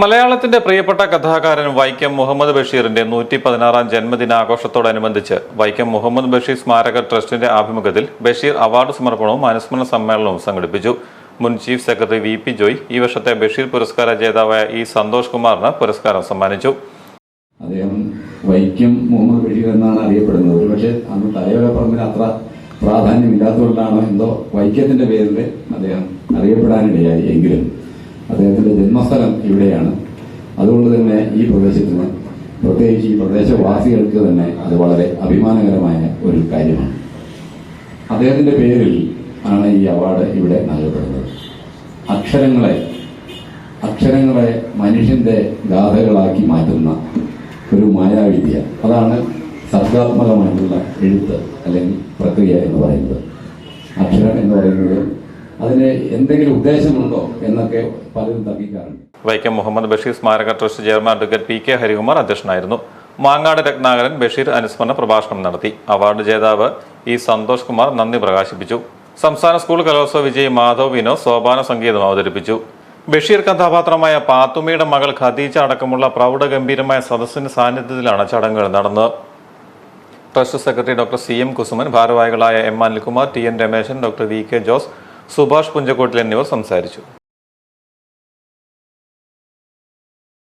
മലയാളത്തിന്റെ പ്രിയപ്പെട്ട കഥാകാരൻ വൈക്കം മുഹമ്മദ് ബഷീറിന്റെ നൂറ്റി പതിനാറാം ജന്മദിനാഘോഷത്തോടനുബന്ധിച്ച് വൈക്കം മുഹമ്മദ് ബഷീർ സ്മാരക ട്രസ്റ്റിന്റെ ആഭിമുഖ്യത്തിൽ ബഷീർ അവാർഡ് സമർപ്പണവും അനുസ്മരണ സമ്മേളനവും സംഘടിപ്പിച്ചു. മുൻ chief secretary V P Joy ഈ വർഷത്തെ ബഷീർ പുരസ്കാര ജേതാവായ ഇ സന്തോഷ് കുമാറിന് പുരസ്കാരം സമ്മാനിച്ചു. അദ്ദേഹം വൈക്കം മുഹമ്മദ് ബഷീർ എന്നാണ് അറിയപ്പെടുന്നത്. ഒരുപക്ഷെ അന്ന് തലയോല പറമ്പിന് അത്ര പ്രാധാന്യമില്ലാത്തതുകൊണ്ടാണോ എന്തോ വൈക്കത്തിന്റെ പേരിൽ അദ്ദേഹം അറിയപ്പെടാനിടയായി എങ്കിലും. അദ്ദേഹത്തിന്റെ ജന്മസ്ഥലം ഇവിടെയാണ്. അതുകൊണ്ട് തന്നെ ഈ പ്രദേശത്തിന് പ്രത്യേകിച്ച് ഈ പ്രദേശവാസികൾക്ക് തന്നെ അത് വളരെ അഭിമാനകരമായ ഒരു കാര്യമാണ്. അദ്ദേഹത്തിന്റെ പേരിൽ ആണ് ഈ അവാർഡ് ഇവിടെ നൽകപ്പെടുന്നത്. അക്ഷരങ്ങളെ അക്ഷരങ്ങളെ മനുഷ്യന്റെ ഗാഥകളാക്കി മാറ്റുന്ന ഒരു മായാവിദ്യ. അതാണ് സർഗാത്മകമായിട്ടുള്ള എഴുത്ത് അല്ലെങ്കിൽ പ്രക്രിയ എന്ന് പറയുന്നത്. അക്ഷരം എന്ന് പറയുന്നത് അതിന് എന്തെങ്കിലും ഉദ്ദേശമുണ്ടോ എന്നൊക്കെ പലരും തർക്കിക്കാറുണ്ട്. വൈക്കം മുഹമ്മദ് ബഷീർ സ്മാരക trust chairman advocate P K Harikumar അധ്യക്ഷനായിരുന്നു. മാങ്ങാട് രത്നാകരൻ ബഷീർ അനുസ്മരണ പ്രഭാഷണം നടത്തി. അവാർഡ് ജേതാവ് ഇ സന്തോഷ് കുമാർ നന്ദി പ്രകാശിപ്പിച്ചു. സംസ്ഥാന സ്കൂൾ കലോത്സവ വിജയ് മാധവ് വിനോദ് സോപാന സംഗീതം അവതരിപ്പിച്ചു. ബഷീർ കഥാപാത്രമായ പാത്തുമ്മയുടെ മകൾ ഖദീജ അടക്കമുള്ള പ്രൗഢഗംഭീരമായ സദസ്സിന്റെ സാന്നിധ്യത്തിലാണ് ചടങ്ങുകൾ നടന്നത്. Trust secretary doctor C M Kusuman ഭാരവാഹികളായ M Anilkumar T N Rameshan doctor V K Jose Subhash Punchakkottil എന്നിവർ സംസാരിച്ചു